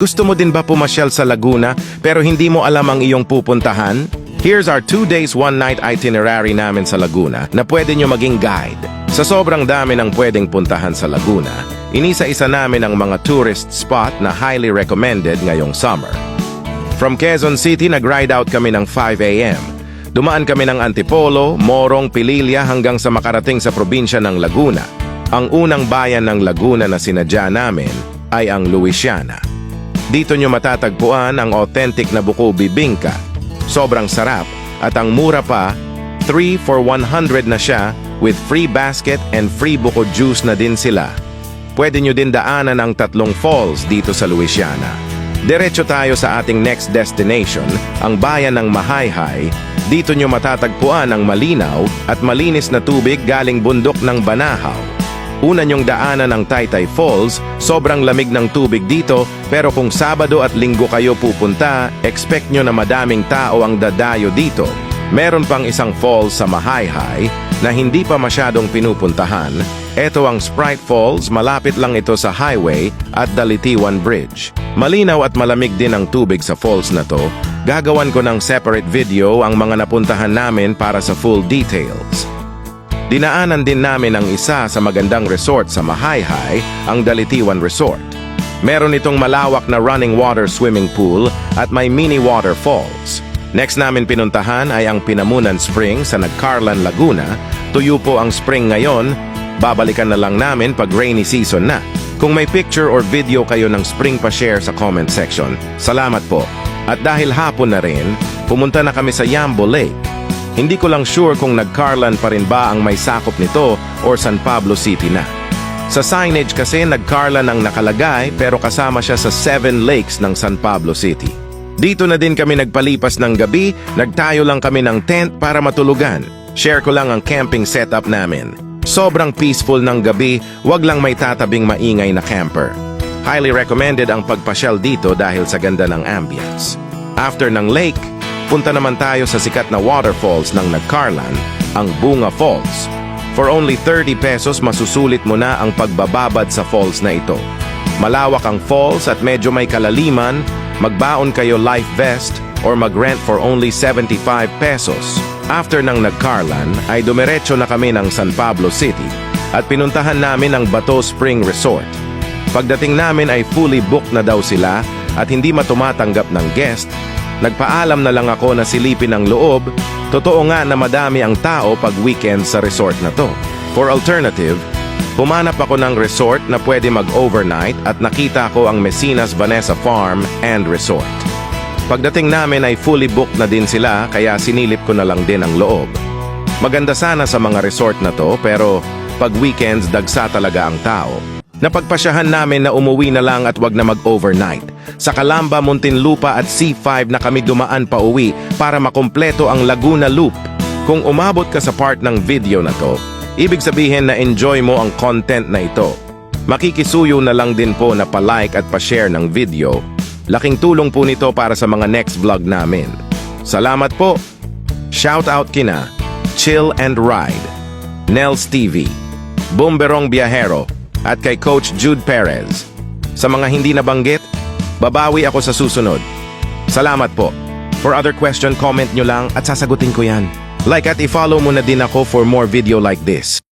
Gusto mo din ba pumasyal sa Laguna pero hindi mo alam ang iyong pupuntahan? Here's our two days, one night itinerary namin sa Laguna na pwede nyo maging guide. Sa sobrang dami ng pwedeng puntahan sa Laguna, inisa-isa namin ang mga tourist spot na highly recommended ngayong summer. From Quezon City, nag-ride out kami ng 5 a.m. Dumaan kami ng Antipolo, Morong, Pililla hanggang sa makarating sa probinsya ng Laguna. Ang unang bayan ng Laguna na sinadya namin ay ang Luisiana. Dito nyo matatagpuan ang authentic na buko bibingka. Sobrang sarap at ang mura pa, 3 for 100 na siya with free basket and free buko juice na din sila. Pwede nyo din daanan ang tatlong falls dito sa Luisiana. Diretso tayo sa ating next destination, ang bayan ng Mahayhay. Dito nyo matatagpuan ang malinaw at malinis na tubig galing bundok ng Banahaw. Una nyong daanan ang Taytay Falls, sobrang lamig ng tubig dito, pero kung Sabado at Linggo kayo pupunta, expect nyo na madaming tao ang dadayo dito. Meron pang isang falls sa Mahayhay na hindi pa masyadong pinupuntahan. Ito ang Sprite Falls, malapit lang ito sa highway at Dalitiwan Bridge. Malinaw at malamig din ang tubig sa falls na to. Gagawan ko ng separate video ang mga napuntahan namin para sa full details. Dinaanan din namin ang isa sa magandang resort sa Mahayhay, ang Dalitiwan Resort. Meron itong malawak na running water swimming pool at may mini waterfalls. Next namin pinuntahan ay ang Pinamunan Spring sa Nagcarlan, Laguna. Tuyo po ang spring ngayon, babalikan na lang namin pag rainy season na. Kung may picture or video kayo ng spring pa share sa comment section, salamat po. At dahil hapon na rin, pumunta na kami sa Yambo Lake. Hindi ko lang sure kung nagcarlan pa rin ba ang may sakop nito or San Pablo City na. Sa signage kasi nagcarlan ang nakalagay pero kasama siya sa Seven Lakes ng San Pablo City. Dito na din kami nagpalipas ng gabi, nagtayo lang kami ng tent para matulugan. Share ko lang ang camping setup namin. Sobrang peaceful ng gabi, wag lang may tatabing maingay na camper. Highly recommended ang pagpasyal dito dahil sa ganda ng ambience. After ng lake, punta naman tayo sa sikat na waterfalls ng Nagcarlan, ang Bunga Falls. For only 30 pesos masusulit mo na ang pagbababad sa falls na ito. Malawak ang falls at medyo may kalaliman, magbaon kayo life vest or mag-rent for only 75 pesos. After ng Nagcarlan ay dumiretso na kami ng San Pablo City at pinuntahan namin ang Bato Spring Resort. Pagdating namin ay fully booked na daw sila at hindi matumatanggap ng guest Nagpaalam na lang ako na silipin ang loob. Totoo nga na madami ang tao pag weekend sa resort na to. For alternative, humanap ako ng resort na pwede mag-overnight at nakita ko ang Mesinas Vanessa Farm and Resort. Pagdating namin ay fully booked na din sila kaya sinilip ko na lang din ang loob. Maganda sana sa mga resort na to pero pag weekends dagsa talaga ang tao. Napagpasyahan namin na umuwi na lang at wag na mag-overnight. Sa Calamba, Muntinlupa at C5 na kami dumaan pa uwi para makumpleto ang Laguna Loop. Kung umabot ka sa part ng video na to, ibig sabihin na enjoy mo ang content na ito. Makikisuyo na lang din po na pa-like at pa-share ng video. Laking tulong po nito para sa mga next vlog namin. Salamat po! Shout out kina Chill and Ride, Nels TV, Bomberong Biahero, at kay Coach Jude Perez. Sa mga hindi nabanggit, babawi ako sa susunod. Salamat po. For other question, comment nyo lang at sasagutin ko yan. Like at i-follow mo na din ako for more video like this.